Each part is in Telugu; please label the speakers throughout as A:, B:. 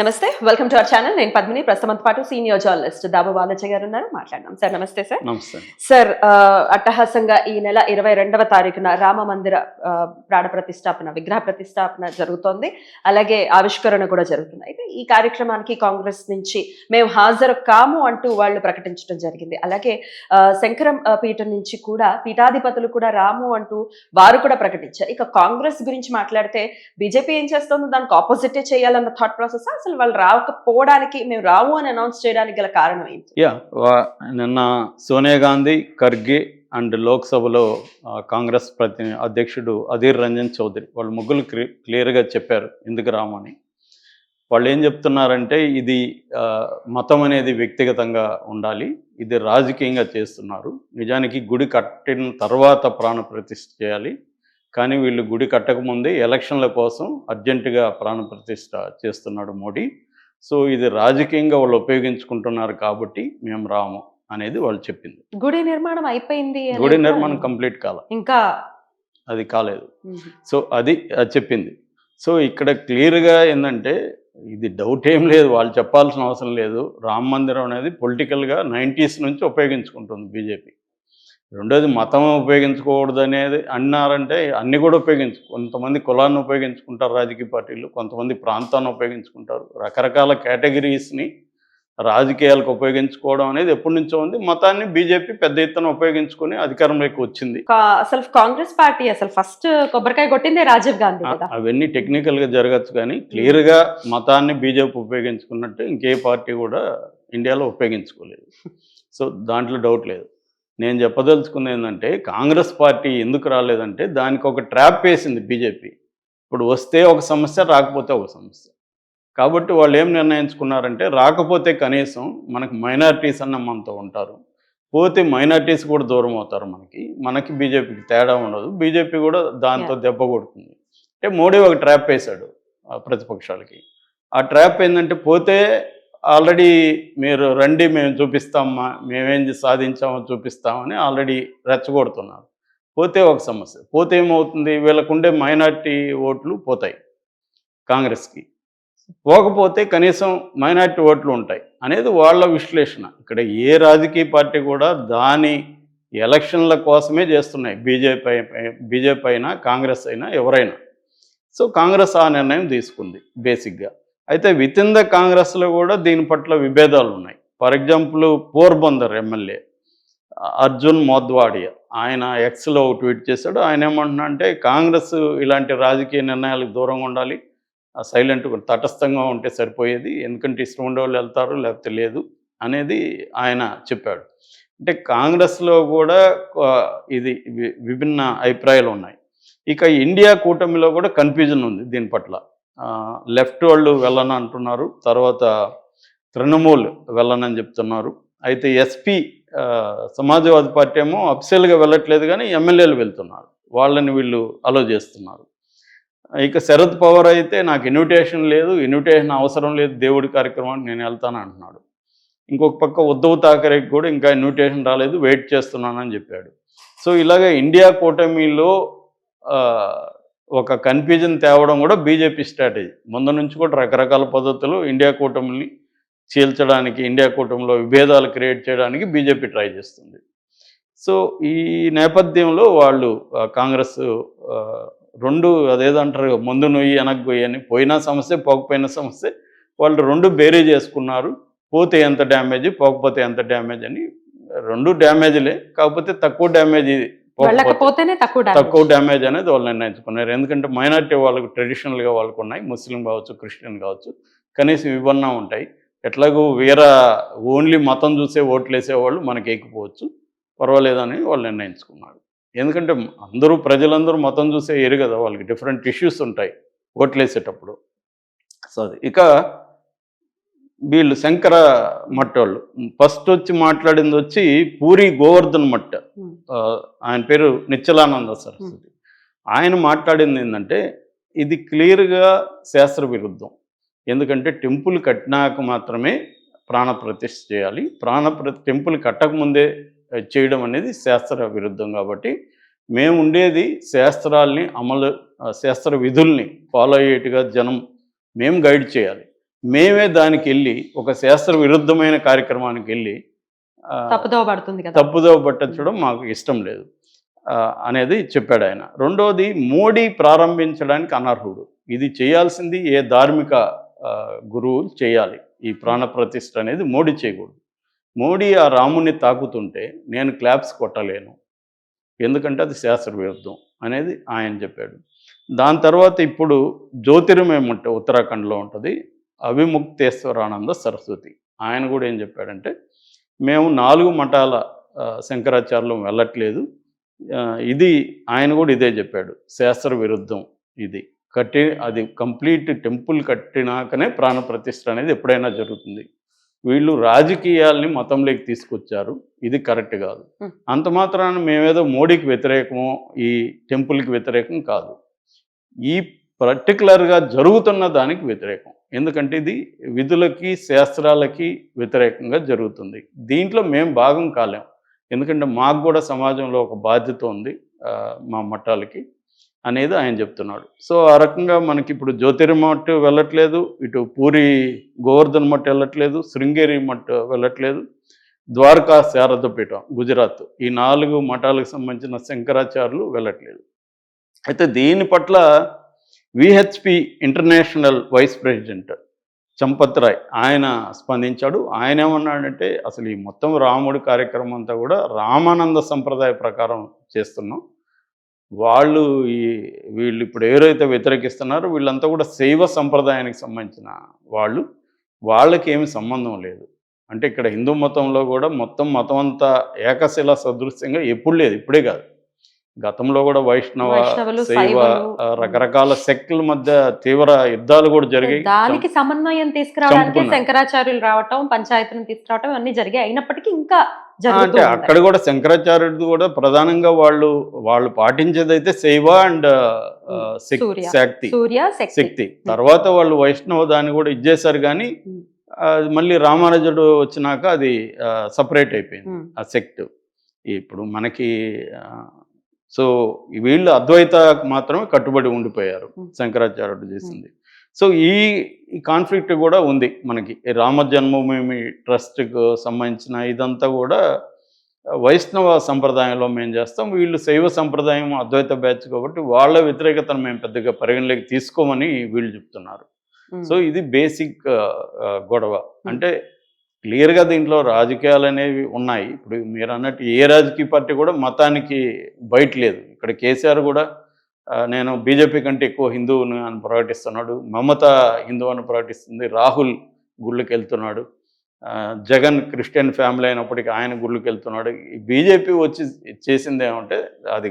A: నమస్తే వెల్కమ్ టు అవర్ ఛానల్ నేను పద్మిని ప్రస్తుతంతో పాటు సీనియర్ జర్నలిస్ట్ దాబు బాలచ గారు ఉన్నారు మాట్లాడదాం సార్ నమస్తే. సార్ సార్ అట్టహాసంగా ఈ నెల ఇరవై రెండవ తారీఖున రామ మందిర ప్రాణ ప్రతిష్టాపన విగ్రహ ప్రతిష్టాపన జరుగుతోంది. అలాగే ఆవిష్కరణ కూడా జరుగుతుంది. అయితే ఈ కార్యక్రమానికి కాంగ్రెస్ నుంచి మేము హాజరు కాము అంటూ వాళ్ళు ప్రకటించడం జరిగింది. అలాగే శంకరం పీఠం నుంచి కూడా పీఠాధిపతులు కూడా రాము అంటూ వారు కూడా ప్రకటించారు. ఇక కాంగ్రెస్ గురించి మాట్లాడితే బీజేపీ ఏం చేస్తుందో? దానికి ఆపోజిటే చేయాలన్న థాట్ ప్రాసెస్ అసలు వాళ్ళు రాకపోవడానికి మేము రాము అని అనౌన్స్ చేయడానికి గల కారణం ఏంటి?
B: యా వా- నిన్న సోనియా గాంధీ ఖర్గే అండ్ లోక్సభలో కాంగ్రెస్ ప్రతి అధ్యక్షుడు అధీర్ రంజన్ చౌదరి వాళ్ళు ముగ్గురు క్లి క్లియర్గా చెప్పారు ఎందుకు రామని వాళ్ళు ఏం చెప్తున్నారంటే ఇది మతం అనేది వ్యక్తిగతంగా ఉండాలి ఇది రాజకీయంగా చేస్తున్నారు నిజానికి గుడి కట్టిన తర్వాత ప్రాణ ప్రతిష్ఠ చేయాలి కానీ వీళ్ళు గుడి కట్టకముందే ఎలక్షన్ల కోసం అర్జెంటుగా ప్రాణ ప్రతిష్ఠ చేస్తున్నాడు మోడీ. సో ఇది రాజకీయంగా వాళ్ళు ఉపయోగించుకుంటున్నారు కాబట్టి మేము రాము అనేది వాళ్ళు చెప్పింది.
A: గుడి నిర్మాణం అయిపోయింది
B: గుడి నిర్మాణం కంప్లీట్ కాల.
A: ఇంకా
B: అది కాలేదు. సో అది అది చెప్పింది. సో ఇక్కడ క్లియర్గా ఏంటంటే ఇది డౌట్ ఏం లేదు వాళ్ళు చెప్పాల్సిన అవసరం లేదు. రామ మందిరం అనేది పొలిటికల్గా నైంటీస్ నుంచి ఉపయోగించుకుంటుంది బీజేపీ. రెండోది మతం ఉపయోగించకూడదు అనేది అన్నారంటే అన్ని కూడా ఉపయోగించు కొంతమంది కులాన్ని ఉపయోగించుకుంటారు రాజకీయ పార్టీలు కొంతమంది ప్రాంతాన్ని ఉపయోగించుకుంటారు. రకరకాల కేటగిరీస్ని రాజకీయాలకు ఉపయోగించుకోవడం అనేది ఎప్పటి నుంచో ఉంది. మతాన్ని బీజేపీ పెద్ద ఎత్తున ఉపయోగించుకొని అధికారంలోకి వచ్చింది.
A: అసలు కాంగ్రెస్ పార్టీ అసలు ఫస్ట్ కొబ్బరికాయ కొట్టిందే రాజీవ్ గాంధీ
B: అవన్నీ టెక్నికల్గా జరగచ్చు కానీ క్లియర్గా మతాన్ని బీజేపీ ఉపయోగించుకున్నట్టు ఇంకే పార్టీ కూడా ఇండియాలో ఉపయోగించుకోలేదు. సో దాంట్లో డౌట్ లేదు. నేను చెప్పదలుచుకుంది ఏంటంటే కాంగ్రెస్ పార్టీ ఎందుకు రాలేదంటే దానికి ఒక ట్రాప్ వేసింది బీజేపీ. ఇప్పుడు వస్తే ఒక సమస్య రాకపోతే ఒక సమస్య. కాబట్టి వాళ్ళు ఏం నిర్ణయించుకున్నారంటే రాకపోతే కనీసం మనకు మైనారిటీస్ అన్న మనతో ఉంటారు. పోతే మైనారిటీస్ కూడా దూరం అవుతారు మనకి. మనకి బీజేపీకి తేడా ఉండదు. బీజేపీ కూడా దాంతో దెబ్బ కొడుతుంది. అంటే మోడీ ఒక ట్రాప్ వేశాడు ప్రతిపక్షాలకి. ఆ ట్రాప్ ఏంటంటే పోతే ఆల్రెడీ మీరు రండి మేము చూపిస్తామా మేమేం సాధించామో చూపిస్తామని ఆల్రెడీ రెచ్చగొడుతున్నారు. పోతే ఒక సమస్య. పోతే ఏమవుతుంది? వీళ్ళకుండే మైనార్టీ ఓట్లు పోతాయి కాంగ్రెస్కి. పోకపోతే కనీసం మైనార్టీ ఓట్లు ఉంటాయి అనేది వాళ్ళ విశ్లేషణ. ఇక్కడ ఏ రాజకీయ పార్టీ కూడా దాని ఎలక్షన్ల కోసమే చేస్తున్నాయి. బీజేపీ బీజేపీ అయినా కాంగ్రెస్ అయినా ఎవరైనా. సో కాంగ్రెస్ ఆ నిర్ణయం తీసుకుంది బేసిక్గా. అయితే విత్ ఇన్ ద కాంగ్రెస్లో కూడా దీని పట్ల విభేదాలు ఉన్నాయి. For example Porbandar MLA Arjun Modhwadia ఆయన ఎక్స్లో ట్వీట్ చేశాడు. ఆయన ఏమంటున్నా అంటే కాంగ్రెస్ ఇలాంటి రాజకీయ నిర్ణయాలకు దూరంగా ఉండాలి. సైలెంట్గా తటస్థంగా ఉంటే సరిపోయేది. ఎందుకంటే ఇష్టం ఉండేవాళ్ళు వెళ్తారు లేకపోతే లేదు అనేది ఆయన చెప్పాడు. అంటే కాంగ్రెస్లో కూడా ఇది విభిన్న అభిప్రాయాలు ఉన్నాయి. ఇక ఇండియా కూటమిలో కూడా కన్ఫ్యూజన్ ఉంది దీని పట్ల. లెఫ్ట్ వాళ్ళు వెళ్ళను అంటున్నారు తర్వాత తృణమూల్ వెళ్ళనని చెప్తున్నారు. అయితే ఎస్పీ సమాజ్వాదీ పార్టీ ఏమో అఫిషియల్గా వెళ్ళట్లేదు కానీ ఎమ్మెల్యేలు వెళ్తున్నారు. వాళ్ళని వీళ్ళు అలో చేస్తున్నారు. ఇక శరద్ పవర్ అయితే నాకు ఇన్విటేషన్ లేదు ఇన్విటేషన్ అవసరం లేదు దేవుడి కార్యక్రమానికి నేను వెళ్తాను అంటున్నాడు. ఇంకొక పక్క ఉద్ధవ్ థాకరేకి కూడా ఇంకా ఇన్విటేషన్ రాలేదు వెయిట్ చేస్తున్నానని చెప్పాడు. సో ఇలాగ ఇండియా కూటమిలో ఒక కన్ఫ్యూజన్ తేవడం కూడా బీజేపీ స్ట్రాటజీ ముందు నుంచి కూడా రకరకాల పద్ధతులు ఇండియా కూటమిని చీల్చడానికి ఇండియా కూటమిలో విభేదాలు క్రియేట్ చేయడానికి బీజేపీ ట్రై చేస్తుంది. సో ఈ నేపథ్యంలో వాళ్ళు కాంగ్రెస్ రెండు అదేదంటారు ముందు నొయ్యి వెనక్కి అని. పోయినా సమస్య పోకపోయినా సమస్య వాళ్ళు రెండు బేరీ చేసుకున్నారు. పోతే ఎంత డ్యామేజ్ పోకపోతే ఎంత డ్యామేజ్ అని. రెండు డ్యామేజ్లే కాకపోతే తక్కువ డ్యామేజ్ ఇది.
A: వెళ్ళకపోతేనే తక్కువ.
B: తక్కువ డ్యామేజ్ అనేది వాళ్ళు నిర్ణయించుకున్నారు. ఎందుకంటే మైనార్టీ వాళ్ళకు ట్రెడిషనల్గా వాళ్ళకు ఉన్నాయి. ముస్లిం కావచ్చు క్రిస్టియన్ కావచ్చు. కనీసం ఇవన్నా ఉంటాయి. ఎట్లాగో వేరే ఓన్లీ మతం చూసే ఓట్లు వేసేవాళ్ళు మనకి ఎక్కిపోవచ్చు పర్వాలేదని వాళ్ళు నిర్ణయించుకున్నారు. ఎందుకంటే అందరూ ప్రజలందరూ మతం చూసే ఎరు కదా వాళ్ళకి. డిఫరెంట్ ఇష్యూస్ ఉంటాయి ఓట్లు వేసేటప్పుడు సో ఇక వీళ్ళు శంకర మట్ట వాళ్ళు ఫస్ట్ వచ్చి మాట్లాడింది వచ్చి పూరి గోవర్ధన్ మట్ట ఆయన పేరు నిశ్చలానంద సరస్వతి. ఆయన మాట్లాడింది ఏంటంటే ఇది క్లియర్గా శాస్త్ర విరుద్ధం. ఎందుకంటే టెంపుల్ కట్టినాక మాత్రమే ప్రాణ ప్రతిష్ఠ చేయాలి. ప్రాణ ప్ర టెంపుల్ కట్టకముందే చేయడం అనేది శాస్త్ర విరుద్ధం కాబట్టి మేము ఉండేది శాస్త్రాల్ని అమలు శాస్త్ర విధుల్ని ఫాలో అయ్యేట్టుగా జనం మేము గైడ్ చేయాలి. మేమే దానికి వెళ్ళి ఒక శాస్త్ర విరుద్ధమైన కార్యక్రమానికి వెళ్ళి
A: తప్పుదోవ పడుతుంది కదా.
B: తప్పుదోవ పట్టించడం మాకు ఇష్టం లేదు అనేది చెప్పాడు ఆయన. రెండవది మోడీ ప్రారంభించడానికి అనర్హుడు. ఇది చేయాల్సింది ఏ ధార్మిక గురువు చేయాలి. ఈ ప్రాణ ప్రతిష్ఠ అనేది మోడీ చేయకూడదు. మోడీ ఆ రాముని తాకుతుంటే నేను క్లాప్స్ కొట్టలేను ఎందుకంటే అది శాస్త్ర విరుద్ధం అనేది ఆయన చెప్పాడు. దాని తర్వాత ఇప్పుడు జ్యోతిర్మయం ఉంటే ఉత్తరాఖండ్లో ఉంటుంది. అవిముక్తేశ్వరానంద సరస్వతి. ఆయన కూడా ఏం చెప్పాడంటే మేము నాలుగు మఠాల ఆ, శంకరాచార్యులు వెళ్ళట్లేదు. ఇది ఆయన కూడా ఇదే చెప్పాడు శాస్త్ర విరుద్ధం ఇది. కట్టి అది కంప్లీట్ టెంపుల్ కట్టినాకనే ప్రాణ ప్రతిష్ఠ అనేది ఎప్పుడైనా జరుగుతుంది. వీళ్ళు రాజకీయాల్ని మతంలోకి తీసుకొచ్చారు ఇది కరెక్ట్ కాదు. అంత మాత్రాన మేమేదో మోడీకి వ్యతిరేకమో ఈ టెంపుల్కి వ్యతిరేకం కాదు. ఈ పర్టికులర్గా జరుగుతున్న దానికి వ్యతిరేకం. ఎందుకంటే ఇది విధులకి శాస్త్రాలకి వ్యతిరేకంగా జరుగుతుంది. దీంట్లో మేము భాగం కాలేం. ఎందుకంటే మాకు కూడా సమాజంలో ఒక బాధ్యత ఉంది మా మఠాలకి అనేది ఆయన చెప్తున్నాడు. సో ఆ రకంగా మనకి ఇప్పుడు జ్యోతిర్మఠ్ వెళ్ళట్లేదు ఇటు పూరి గోవర్ధన్ మఠ్ వెళ్ళట్లేదు శృంగేరి మఠ్ వెళ్ళట్లేదు ద్వారకా శారదపీఠం గుజరాత్ ఈ నాలుగు మఠాలకు సంబంధించిన శంకరాచార్యులు వెళ్ళట్లేదు. అయితే దీని పట్ల VHP international vice president Champat Rai ఆయన స్పందించాడు. ఆయన ఏమన్నాడంటే అసలు ఈ మొత్తం రాముడి కార్యక్రమం అంతా కూడా రామానంద సంప్రదాయ ప్రకారం చేస్తున్నాం. వాళ్ళు ఈ వీళ్ళు ఇప్పుడు ఎవరైతే వ్యతిరేకిస్తున్నారో వీళ్ళంతా కూడా శైవ సంప్రదాయానికి సంబంధించిన వాళ్ళు. వాళ్ళకి ఏమి సంబంధం లేదు. అంటే ఇక్కడ హిందూ మతంలో కూడా మొత్తం మతం అంతా ఏకశిలా సదృశ్యంగా ఎప్పుడు లేదు. ఇప్పుడే కాదు. గతంలో కూడా వైష్ణవ శైవ రకరకాల శక్తుల మధ్య తీవ్ర యుద్ధాలు కూడా జరిగాయి.
A: దానికి సమన్వయం తీసుకురావడానికి. శంకరాచార్యులు రావటం పంచాయతీలను తీసుకురావటం అన్ని జరిగాయి. అయినప్పటికీ ఇంకా
B: అంటే. అక్కడ కూడా శంకరాచార్యుడు కూడా ప్రధానంగా వాళ్ళు వాళ్ళు పాటించేది అయితే శైవ అండ్. శక్తి.
A: సూర్య శక్తి.
B: శక్తి. తర్వాత వాళ్ళు వైష్ణవ దాన్ని కూడా ఇచ్చేసారు కానీ మళ్ళీ రామానుజుడు వచ్చినాక అది సపరేట్ అయిపోయింది. ఆ సెక్ట్ ఇప్పుడు మనకి సో వీళ్ళు అద్వైత మాత్రమే కట్టుబడి ఉండిపోయారు. శంకరాచార్యుడు చేసింది. సో ఈ కాన్ఫ్లిక్ట్ కూడా ఉంది మనకి. రామ జన్మభూమి ట్రస్ట్కు సంబంధించిన ఇదంతా కూడా వైష్ణవ సంప్రదాయంలో మేము చేస్తాం. వీళ్ళు శైవ సంప్రదాయం అద్వైత బ్యాచ్ కాబట్టి వాళ్ళ వ్యతిరేకతను మేము పెద్దగా పరిగణలోకి తీసుకోమని వీళ్ళు చెప్తున్నారు. సో ఇది బేసిక్ గొడవ. అంటే క్లియర్గా దీంట్లో రాజకీయాలు అనేవి ఉన్నాయి. ఇప్పుడు మీరు అన్నట్టు ఏ రాజకీయ పార్టీ కూడా మతానికి బయట లేదు. ఇక్కడ కేసీఆర్ కూడా నేను బీజేపీ కంటే ఎక్కువ హిందువుని అని ప్రకటిస్తున్నాడు. మమత హిందూ అని ప్రకటిస్తుంది. రాహుల్ గుళ్ళకి వెళ్తున్నాడు జగన్ క్రిస్టియన్ ఫ్యామిలీ అయినప్పటికీ ఆయన గుళ్ళకి వెళ్తున్నాడు ఈ బీజేపీ వచ్చి చేసింది ఏమంటే అది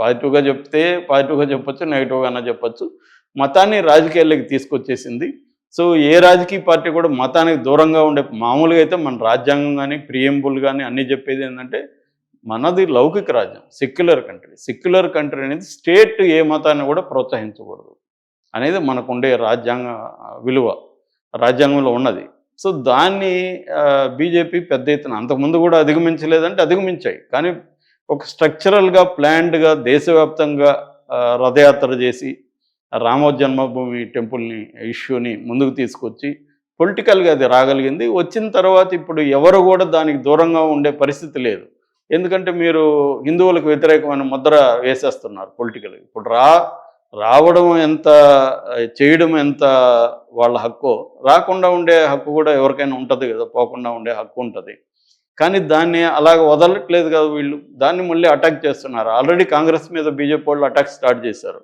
B: పాజిటివ్గా చెప్తే పాజిటివ్గా చెప్పొచ్చు నెగిటివ్గా అన్న చెప్పొచ్చు. మతాన్ని రాజకీయాల్లోకి తీసుకొచ్చేసింది. సో ఏ రాజకీయ పార్టీ కూడా మతానికి దూరంగా ఉండే మామూలుగా అయితే మన రాజ్యాంగం కానీ ప్రియంబుల్ కానీ అన్నీ చెప్పేది ఏంటంటే మనది లౌకిక రాజ్యం సెక్యులర్ కంట్రీ. సెక్యులర్ కంట్రీ అనేది స్టేట్ ఏ మతాన్ని కూడా ప్రోత్సహించకూడదు అనేది మనకు ఉండే రాజ్యాంగ విలువ రాజ్యాంగంలో ఉన్నది. సో దాన్ని బీజేపీ పెద్ద ఎత్తున అంతకుముందు కూడా అధిగమించలేదంటే అధిగమించాయి. కానీ ఒక స్ట్రక్చరల్గా ప్లాన్డ్గా దేశవ్యాప్తంగా రథయాత్ర చేసి రామ జన్మభూమి టెంపుల్ని ఇష్యూని ముందుకు తీసుకొచ్చి పొలిటికల్గా అది రాగలిగింది. వచ్చిన తర్వాత ఇప్పుడు ఎవరు కూడా దానికి దూరంగా ఉండే పరిస్థితి లేదు. ఎందుకంటే మీరు హిందువులకు వ్యతిరేకమైన ముద్ర వేసేస్తున్నారు పొలిటికల్. ఇప్పుడు రా రావడం ఎంత చేయడం ఎంత వాళ్ళ హక్కు రాకుండా ఉండే హక్కు కూడా ఎవరికైనా ఉంటుంది కదా పోకుండా ఉండే హక్కు ఉంటుంది. కానీ దాన్ని అలాగ వదలట్లేదు కదా వీళ్ళు. దాన్ని మళ్ళీ అటాక్ చేస్తున్నారు. ఆల్రెడీ కాంగ్రెస్ మీద బీజేపీ వాళ్ళు అటాక్ స్టార్ట్ చేశారు.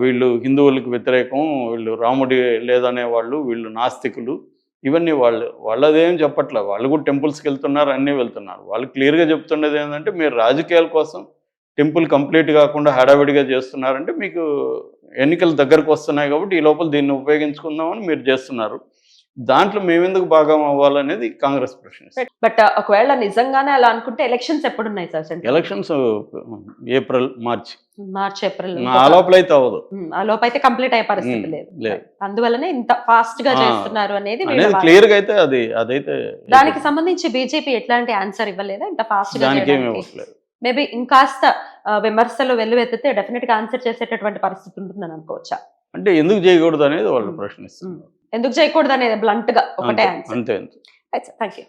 B: వీళ్ళు హిందువులకు వ్యతిరేకం వీళ్ళు రాముడి లేదనే వాళ్ళు వీళ్ళు నాస్తికులు. ఇవన్నీ వాళ్ళు వాళ్ళదేం చెప్పట్లే. వాళ్ళు కూడా టెంపుల్స్కి వెళ్తున్నారు అన్నీ వెళ్తున్నారు. వాళ్ళు క్లియర్గా చెప్తున్నది ఏంటంటే మీరు రాజకీయాల కోసం టెంపుల్ కంప్లీట్ కాకుండా హడావిడిగా చేస్తున్నారంటే మీకు ఎన్నికలు దగ్గరకు వస్తున్నాయి కాబట్టి ఈ లోపల దీన్ని ఉపయోగించుకుందామని మీరు చేస్తున్నారు. దాంట్లో మేమెందుకు భాగం అవ్వాలనేది కాంగ్రెస్ ప్రశ్న.
A: బట్ ఒకవేళ నిజంగానే అలా అనుకుంటే ఎలక్షన్స్ ఎప్పుడు ఉన్నాయి sir?
B: Elections April March.
A: March April.
B: ఆ లోపల అయితే అవ్వదు.
A: ఉమ్, ఆ లోపు అయితే కంప్లీట్ అయ్యే పరిస్థితి లేదు. అందువల్లనే ఇంత
B: ఫాస్ట్గా
A: చేస్తున్నారు అనేది వాదన.
B: క్లియర్గా అయితే అది అదైతే
A: దానికి సంబంధించి బీజేపీ ఎట్లాంటి ఆన్సర్ ఇవ్వలేదా? ఇంత
B: ఫాస్ట్గా
A: మేబీ ఇంకాస్త విమర్శలు వెల్లువెత్తితే డెఫినెట్గా ఆన్సర్ చేసేటటువంటి పరిస్థితి ఉంటుందని అనుకోవచ్చా?
B: అంటే ఎందుకు చేయకూడదు అనేది వాళ్ళు. ప్రశ్నిస్తున్నారు.
A: ఎందుకు చేయకూడదు అనేది బ్లంట్గా ఒకటే
B: అంతే
A: థ్యాంక్ యూ